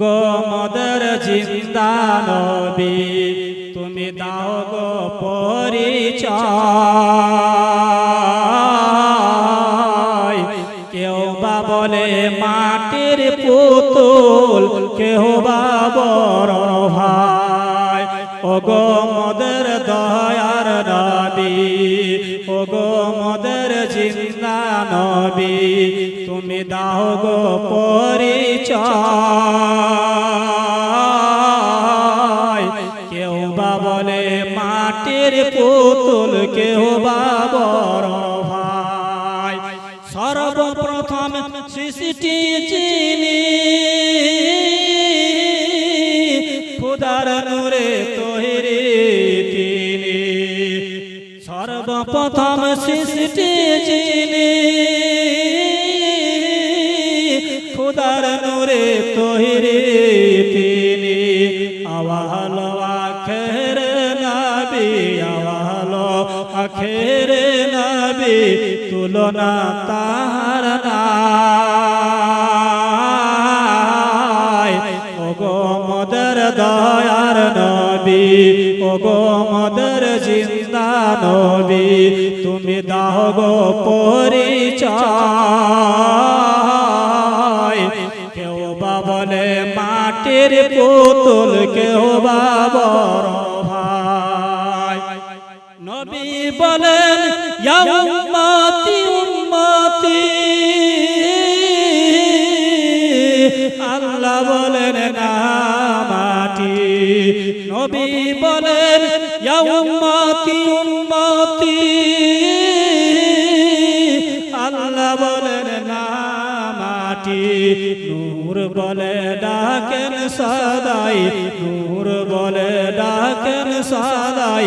গো মদের জিন্দা নবী, তুমি দাও গো পরিচয়। কেউ বা বলে মাটির পুতুল, কেউ বা বড় ভাই। ও গো মদের দয়ার নবী ও গো মদের নবী, তুমি দাও গো পরিচয়। কেউ বা বলে, মাটির পুতুল কেউ বা বড় ভাই। সর্বপ্রথম সৃষ্টি চিনি। খুদার নূরে তৈরি তিনি। সর্বপ্রথম সৃষ্টি চিনি। খুদার নূরে তৈরি তিনি। আওয়াল আখের নবী আওয়াল, আখের নবী তুলনা তাহার নাই। ওগো মদর দয়ার নবী, ওগো মদর জিন্দা নবী, তুমি দাও গো পরিচয়। মাটির পুতুল কেউ বা বড় ভাই। নবী বলেন ইয়া উম্মতি। আল্লাহ বলেন, না মাটি। নবী বলেন উম্মতি উম্মতি। মাটি নূর বলে ডাকেন সদাই, নূর বলে ডাকেন সদাই,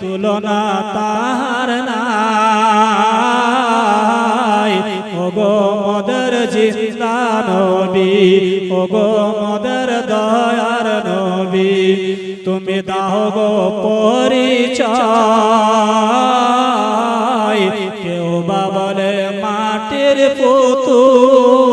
তুলনা তাহার নাই। ওগো মদর জিন্দা নবী, ওগো মদর দয়ার নবী, তুমি দাও গো পরিচয়। কেউ বা বলে মাটির পুতুল